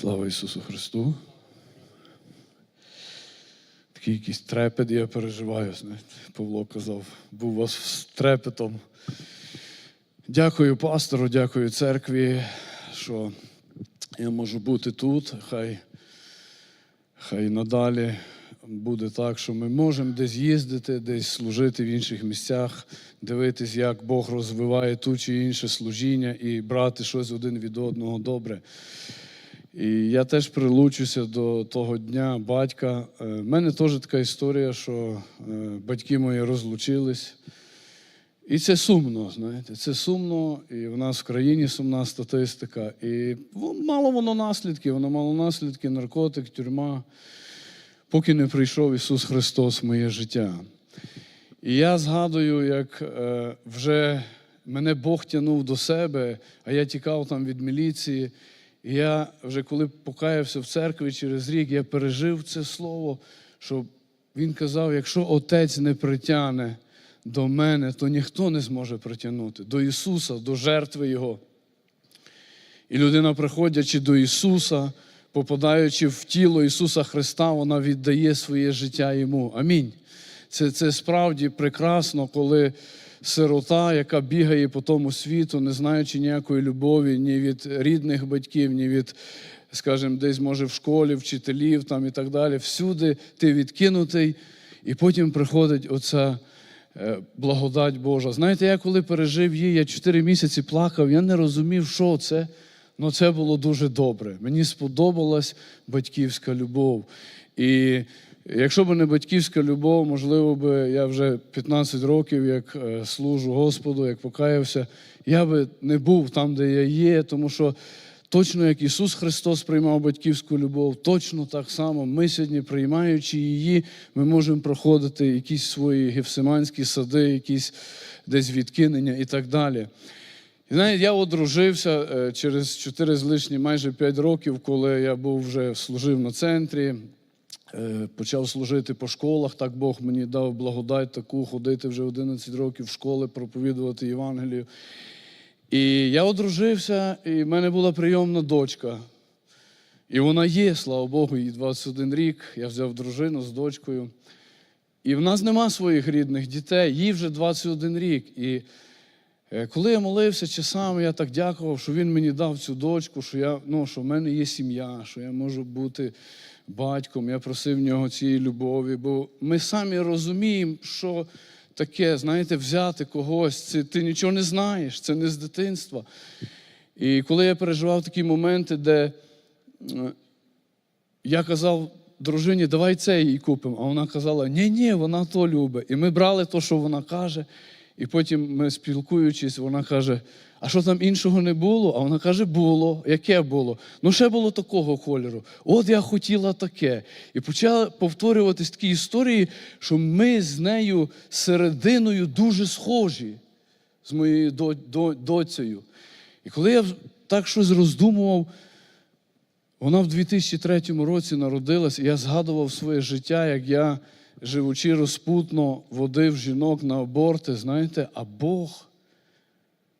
Слава Ісусу Христу. Такий якийсь трепет я переживаю. Павло казав, був у вас з трепетом. Дякую пастору, дякую церкві, що я можу бути тут. Хай, хай надалі буде так, що ми можемо десь їздити, десь служити в інших місцях, дивитись, як Бог розвиває ту чи інше служіння і брати щось один від одного добре. І я теж прилучуся до того дня батька. У мене теж така історія, що е, батьки мої розлучились. І це сумно, знаєте, це сумно, і в нас в країні сумна статистика. І мало воно наслідків, воно мало наслідки, наркотик, тюрма, поки не прийшов Ісус Христос в моє життя. І я згадую, як е, вже мене Бог тягнув до себе, а я тікав там від міліції. І я вже коли покаявся в церкві через рік, я пережив це слово, що він казав: якщо отець не притягне до мене, то ніхто не зможе притягнути до Ісуса, до жертви Його. І людина, приходячи до Ісуса, попадаючи в тіло Ісуса Христа, вона віддає своє життя Йому. Амінь. Це, це справді прекрасно, коли сирота, яка бігає по тому світу, не знаючи ніякої любові ні від рідних батьків, ні від, скажімо, десь, може, в школі, вчителів там і так далі. Всюди ти відкинутий, і потім приходить оця е, благодать Божа. Знаєте, я коли пережив її, я чотири місяці плакав, я не розумів, що це. Ну, це було дуже добре. Мені сподобалась батьківська любов. І якщо б не батьківська любов, можливо, би я вже 15 років як е, служу Господу, як покаявся, я би не був там, де я є, тому що точно як Ісус Христос приймав батьківську любов, точно так само ми сьогодні, приймаючи її, ми можемо проходити якісь свої гефсиманські сади, якісь десь відкинення і так далі. І знаєте, я одружився е, через 4 з лишні, майже 5 років, коли я був вже служив на центрі, почав служити по школах. Так Бог мені дав благодать таку, ходити вже 11 років в школи, проповідувати Євангелію. І я одружився, і в мене була прийомна дочка. І вона є, слава Богу, їй 21 рік. Я взяв дружину з дочкою. І в нас нема своїх рідних дітей, їй вже 21 рік. І Е, Коли я молився часами, я так дякував, що він мені дав цю дочку, що я, ну, що в мене є сім'я, що я можу бути батьком. Я просив в нього цієї любові. Бо ми самі розуміємо, що таке, знаєте, взяти когось, це ти нічого не знаєш, це не з дитинства. І коли я переживав такі моменти, де е, я казав дружині, давай це їй купимо. А вона казала, ні, ні, вона то любить. І ми брали те, що вона каже. І потім ми спілкуючись, вона каже: а що там іншого не було? А вона каже, було. Яке було? Ну, ще було такого кольору. От я хотіла таке. І почала повторюватись такі історії, що ми з нею серединою дуже схожі з моєю до- до- доцею. І коли я так щось роздумував, вона в 2003 році народилась, і я згадував своє життя, як я, живучи розпутно, водив жінок на аборти, знаєте, а Бог,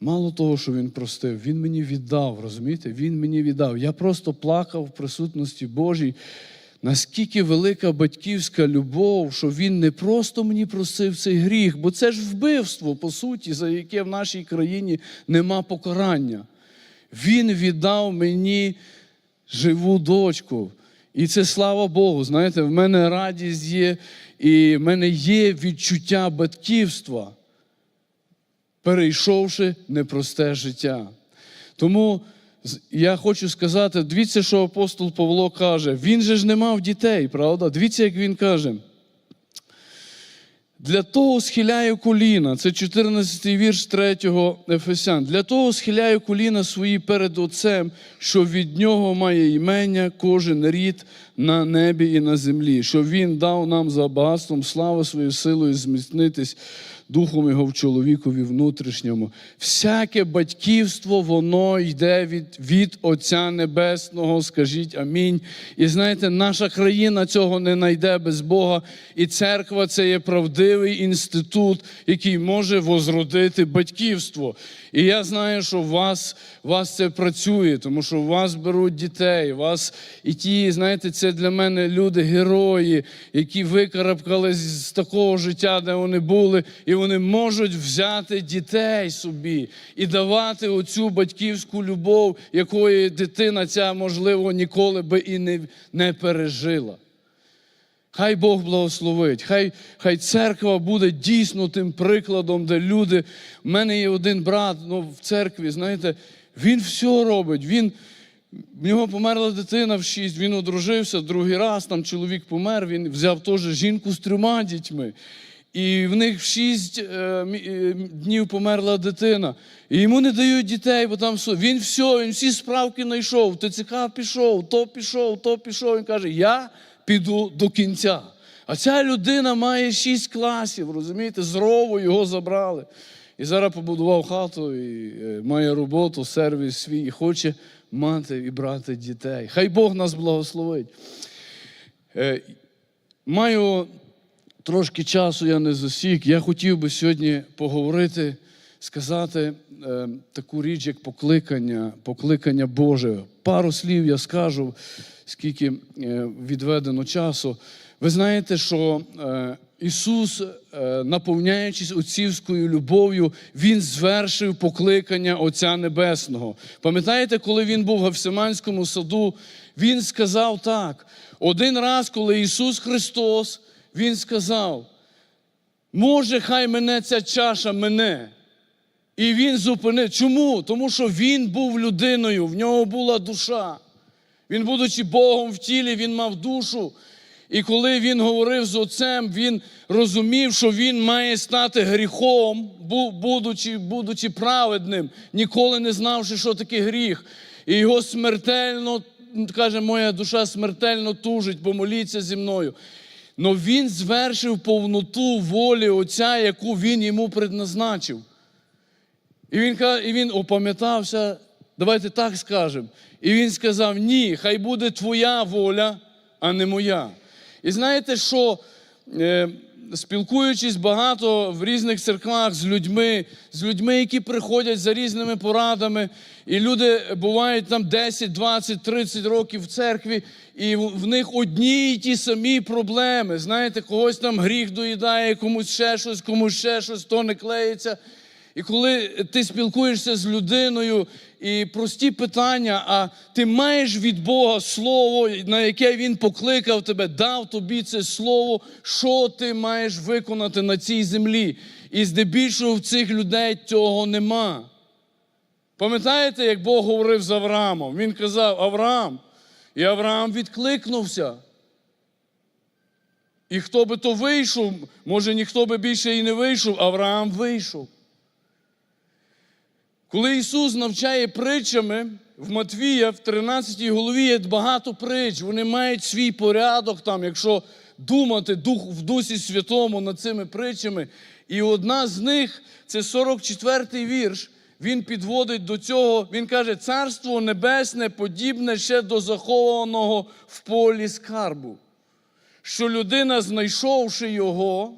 мало того, що Він простив, Він мені віддав, розумієте? Він мені віддав. Я просто плакав в присутності Божій. Наскільки велика батьківська любов, що він не просто мені просив цей гріх, бо це ж вбивство, по суті, за яке в нашій країні нема покарання. Він віддав мені живу дочку. І це слава Богу. Знаєте, в мене радість є, і в мене є відчуття батьківства, перейшовши непросте життя. Тому я хочу сказати: дивіться, що апостол Павло каже. Він же ж не мав дітей, правда? Дивіться, як він каже. Для того схиляю коліна, це 14 вірш 3 Ефесян. Для того схиляю коліна свої перед Отцем, що від нього має імення кожен рід на небі і на землі, що Він дав нам за багатством слави своєю силою зміцнитись духом його в чоловікові внутрішньому. Всяке батьківство, воно йде від, від Отця Небесного. Скажіть амінь. І знаєте, наша країна цього не знайде без Бога. І церква це є правдивий інститут, який може возродити батьківство. І я знаю, що у вас, вас це працює, тому що у вас беруть дітей, у вас і ті, знаєте, це для мене люди, герої, які викарабкали з з такого життя, де вони були, і вони можуть взяти дітей собі і давати оцю батьківську любов, якої дитина ця, можливо, ніколи би і не, не пережила. Хай Бог благословить, хай хай церква буде дійсно тим прикладом, де люди. У мене є один брат ну, в церкві, знаєте, він все робить. Він, в нього померла дитина в шість, він одружився другий раз, там чоловік помер, він взяв теж жінку з трьома дітьми. І в них в шість е, е, днів померла дитина. І йому не дають дітей, бо там все. Він все, він всі справки знайшов, в ТЦК пішов, то пішов, то пішов. Він каже, я піду до кінця. А ця людина має шість класів, розумієте, з рову його забрали. І зараз побудував хату, і е, має роботу, сервіс свій, і хоче мати і брати дітей. Хай Бог нас благословить. Е, Маю трошки часу, я не засік. Я хотів би сьогодні поговорити, сказати е, таку річ, як покликання, покликання Боже. Пару слів я скажу, скільки е, відведено часу. Ви знаєте, що Ісус, е, наповняючись отцівською любов'ю, Він звершив покликання Отця Небесного. Пам'ятаєте, коли він був в Гефсиманському саду, Він сказав так. Один раз, коли Ісус Христос, Він сказав, може, хай мене ця чаша мене. І він зупинив. Чому? Тому що він був людиною, в нього була душа. Він, будучи Богом в тілі, він мав душу. І коли він говорив з отцем, він розумів, що він має стати гріхом, будучи, будучи праведним, ніколи не знавши, що таке гріх. І його смертельно, каже, моя душа смертельно тужить, помоліться зі мною. Но він звершив повноту волі Отця, яку він йому предназначив. І він, і він опам'ятався, давайте так скажемо. І він сказав: ні, хай буде твоя воля, а не моя. І знаєте, що е, спілкуючись багато в різних церквах з людьми, з людьми, які приходять за різними порадами, і люди бувають там 10, 20, 30 років в церкві, і в них одні й ті самі проблеми. Знаєте, когось там гріх доїдає, комусь ще щось, комусь ще щось, то не клеїться. І коли ти спілкуєшся з людиною і прості питання, а ти маєш від Бога слово, на яке Він покликав тебе, дав тобі це слово, що ти маєш виконати на цій землі. І здебільшого в цих людей цього нема. Пам'ятаєте, як Бог говорив з Авраамом? Він казав Авраам, і Авраам відкликнувся. І хто би то вийшов, може ніхто би більше і не вийшов, Авраам вийшов. Коли Ісус навчає притчами в Матвія, в 13 голові є багато притч, вони мають свій порядок там, якщо думати дух, в Дусі Святому над цими притчами. І одна з них це 44-й вірш. Він підводить до цього, він каже, царство небесне подібне ще до захованого в полі скарбу. Що людина, знайшовши його,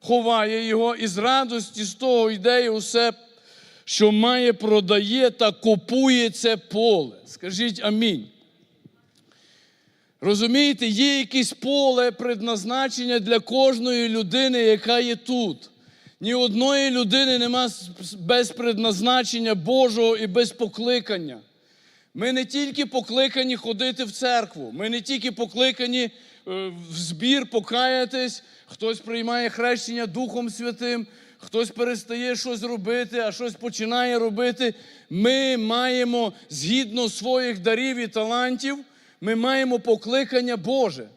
ховає його і з радості з того йде і усе що має, продає та купує це поле. Скажіть амінь. Розумієте, є якесь поле предназначення для кожної людини, яка є тут. Ні одної людини нема без предназначення Божого і без покликання. Ми не тільки покликані ходити в церкву, ми не тільки покликані е, в збір покаятись, хтось приймає хрещення Духом Святим, хтось перестає щось робити, а щось починає робити. Ми маємо згідно своїх дарів і талантів, ми маємо покликання Боже.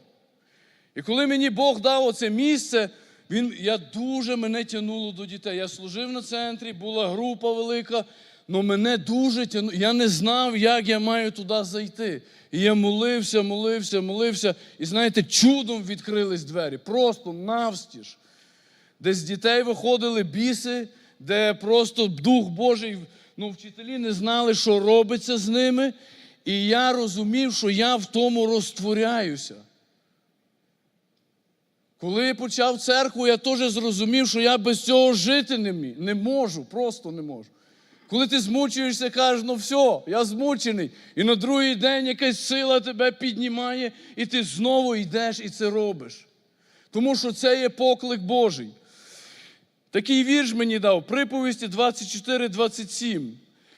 І коли мені Бог дав оце місце, він, я дуже мене тягнуло до дітей. Я служив на центрі, була група велика, але мене дуже тягнуло. Я не знав, як я маю туди зайти. І я молився, молився, молився. І знаєте, чудом відкрились двері. Просто навстіж. Де з дітей виходили біси, де просто Дух Божий, ну, вчителі не знали, що робиться з ними. І я розумів, що я в тому розтворяюся. Коли я почав церкву, я теж зрозумів, що я без цього жити не, мі- не можу, просто не можу. Коли ти змучуєшся, кажеш, ну все, я змучений. І на другий день якась сила тебе піднімає, і ти знову йдеш і це робиш. Тому що це є поклик Божий. Такий вірш мені дав, приповісті 24-27.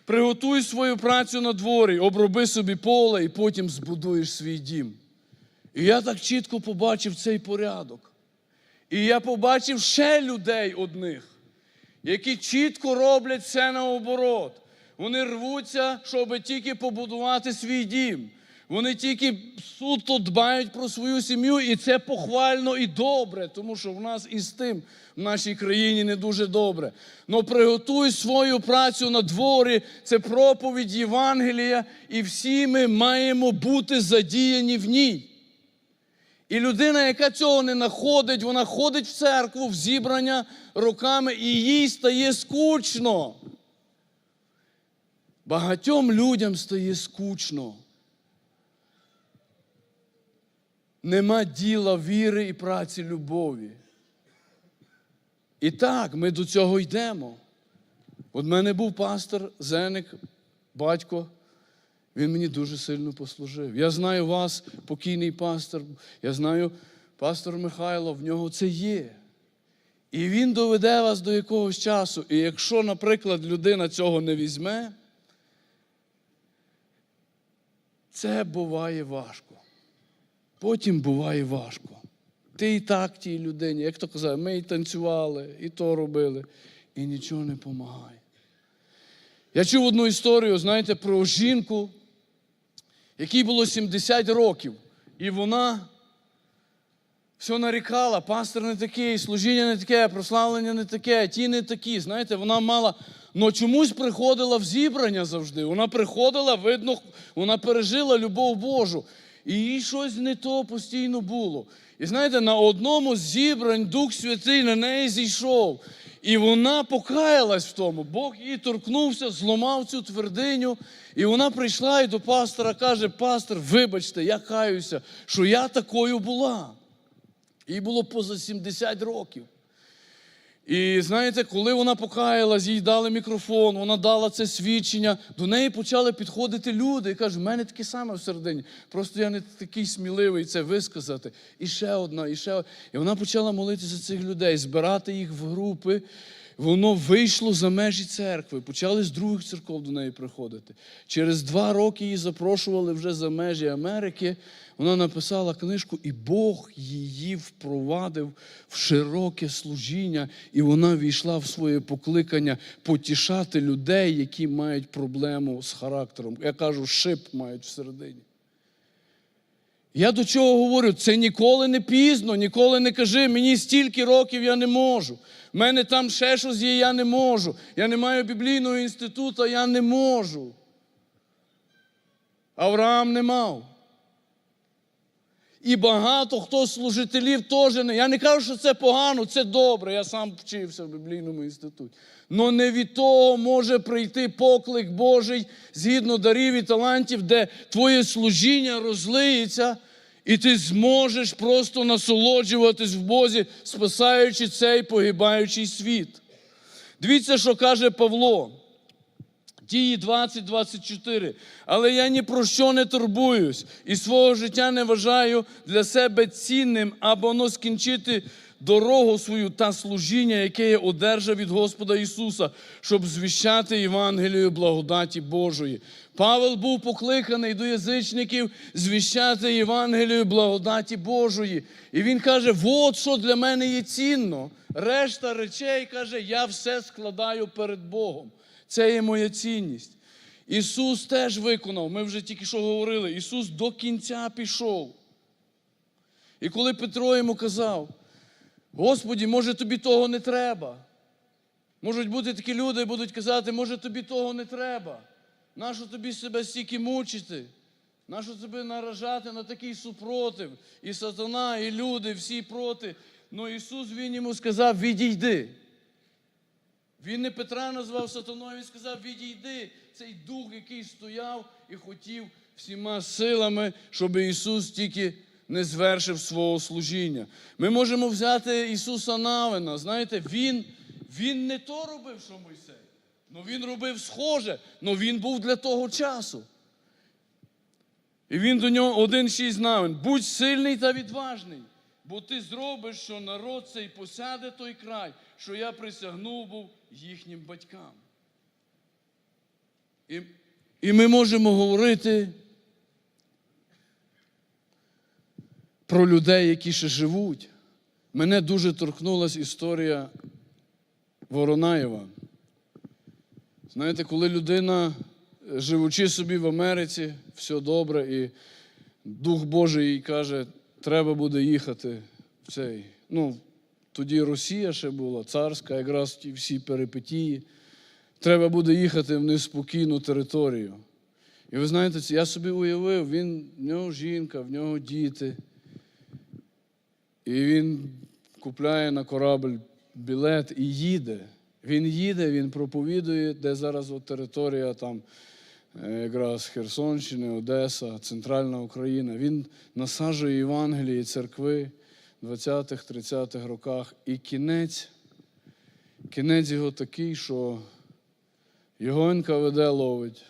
Приготуй свою працю на дворі, оброби собі поле і потім збудуєш свій дім. І я так чітко побачив цей порядок. І я побачив ще людей одних, які чітко роблять все наоборот. Вони рвуться, щоб тільки побудувати свій дім. Вони тільки суто дбають про свою сім'ю, і це похвально і добре, тому що в нас і з тим в нашій країні не дуже добре. Но приготуй свою працю на дворі, це проповідь Євангелія, і всі ми маємо бути задіяні в ній. І людина, яка цього не знаходить, вона ходить в церкву, в зібрання роками, і їй стає скучно. Багатьом людям стає скучно. Нема діла віри і праці любові. І так, ми до цього йдемо. От мене був пастор, Зеник, батько. Він мені дуже сильно послужив. Я знаю вас, покійний пастор, я знаю пастор Михайло, в нього це є. І він доведе вас до якогось часу. І якщо, наприклад, людина цього не візьме, це буває важко. Потім буває важко. Ти і так тій людині, як то казав, ми і танцювали, і то робили, і нічого не допомагає. Я чув одну історію, знаєте, про жінку, якій було 70 років, і вона все нарікала, пастор не такий, служіння не таке, прославлення не таке, ті не такі. Знаєте, вона мала, але чомусь приходила в зібрання завжди. Вона приходила, видно, вона пережила любов Божу. І їй щось не то постійно було. І знаєте, на одному з зібрань Дух Святий на неї зійшов. І вона покаялась в тому. Бог її торкнувся, зламав цю твердиню. І вона прийшла і до пастора каже: Пастор, вибачте, я каюся, що я такою була. Їй було поза 70 років. І знаєте, коли вона покаялась, їй дали мікрофон, вона дала це свідчення, до неї почали підходити люди і кажуть, в мене таке саме всередині. Просто я не такий сміливий це висказати. І ще одна, і ще одна. І вона почала молитися цих людей, збирати їх в групи. Воно вийшло за межі церкви. Почали з других церков до неї приходити. Через два роки її запрошували вже за межі Америки. Вона написала книжку, і Бог її впровадив в широке служіння, і вона війшла в своє покликання потішати людей, які мають проблему з характером. Я кажу, шип мають всередині. Я до чого говорю? Це ніколи не пізно, ніколи не кажи, мені стільки років я не можу. В мене там ще щось є, я не можу. Я не маю біблійного інституту, я не можу. Авраам не мав. І багато хто служителів теж не. Я не кажу, що це погано, це добре. Я сам вчився в біблійному інституті. Но не від того може прийти поклик Божий згідно дарів і талантів, де твоє служіння розлиється, і ти зможеш просто насолоджуватись в Бозі, спасаючи цей погибаючий світ. Дивіться, що каже Павло. Дії 20-24. Але я ні про що не турбуюсь і свого життя не вважаю для себе цінним або но скінчити дорогу свою та служіння, яке я одержав від Господа Ісуса, щоб звіщати Євангелію благодаті Божої. Павел був покликаний до язичників звіщати Євангелію благодаті Божої. І він каже: от що для мене є цінно. Решта речей каже, я все складаю перед Богом. Це є моя цінність. Ісус теж виконав, ми вже тільки що говорили, Ісус до кінця пішов. І коли Петро йому казав, Господі, може тобі того не треба. Можуть бути такі люди, і будуть казати, може тобі того не треба. Нащо тобі себе стільки мучити? Нащо тебе наражати на такий супротив? І сатана, і люди всі проти. Ну Ісус Він йому сказав, відійди. Він не Петра назвав сатаною, він сказав, відійди. Цей дух, який стояв і хотів всіма силами, щоб Ісус тільки не звершив свого служіння. Ми можемо взяти Ісуса Навина. Знаєте, Він, він не то робив, що Мойсей. Ну він робив схоже, але він був для того часу. І він до нього один шість навин. Будь сильний та відважний, бо ти зробиш, що народ цей посяде той край, що я присягнув був їхнім батькам. І, і ми можемо говорити про людей, які ще живуть. Мене дуже торкнулася історія Воронаєва. Знаєте, коли людина, живучи собі в Америці, все добре, і Дух Божий їй каже, треба буде їхати в цей. Ну, тоді Росія ще була, царська, якраз ті всі перипетії. Треба буде їхати в неспокійну територію. І ви знаєте, я собі уявив, він, в нього жінка, в нього діти. І він купляє на корабль білет і їде. Він їде, він проповідує, де зараз от територія там якраз Херсонщини, Одеса, Центральна Україна. Він насаджує Євангелії церкви в 20-30-х роках. І кінець, кінець його такий, що його НКВД ловить,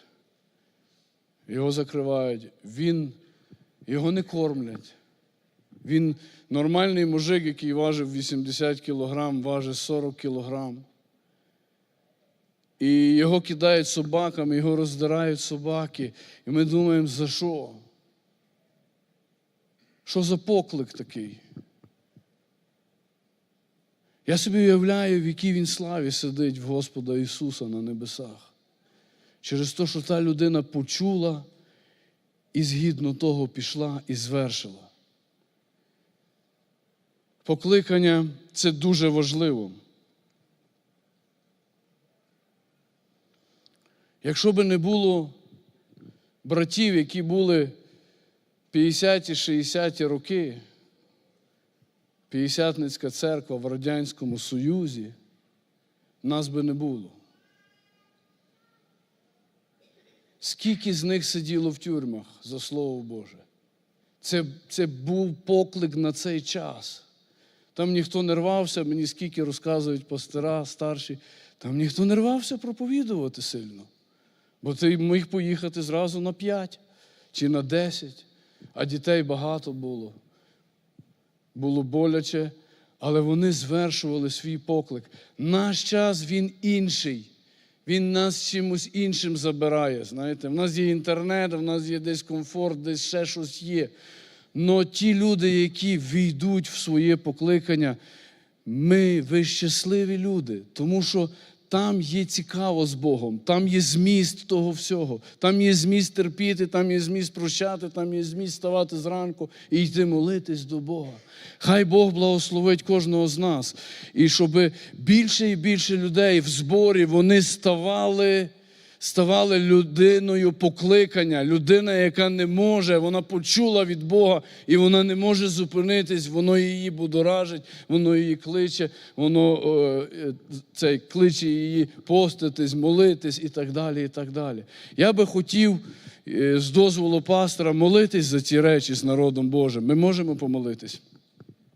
його закривають, він, його не кормлять. Він нормальний мужик, який важив 80 кілограм, важить 40 кілограм. І його кидають собаками, його роздирають собаки. І ми думаємо, за що? Що за поклик такий? Я собі уявляю, в якій він славі сидить в Господа Ісуса на небесах. Через те, що та людина почула і згідно того пішла і звершила. Покликання це дуже важливо. Якщо би не було братів, які були 50-ті, 60-ті роки, П'ятдесятницька церква в Радянському Союзі, нас би не було. Скільки з них сиділо в тюрмах за Слово Боже? Це, це був поклик на цей час. Там ніхто не рвався, мені скільки розказують пастира старші, там ніхто не рвався проповідувати сильно. Бо ти міг поїхати зразу на 5 чи на 10, а дітей багато було. Було боляче, але вони звершували свій поклик. Наш час він інший. Він нас чимось іншим забирає. Знаєте, в нас є інтернет, в нас є десь комфорт, десь ще щось є. Но ті люди, які війдуть в своє покликання, ми, ви щасливі люди, тому що там є цікаво з Богом, там є зміст того всього, там є зміст терпіти, там є зміст прощати, там є зміст ставати зранку і йти молитись до Бога. Хай Бог благословить кожного з нас. І щоб більше і більше людей в зборі вони ставали. Ставали людиною покликання, людина, яка не може, вона почула від Бога, і вона не може зупинитись, воно її будоражить, воно її кличе, воно е, цей, кличе її поститись, молитись і так далі. і так далі. Я би хотів е, з дозволу пастора молитись за ці речі з народом Божим. Ми можемо помолитись.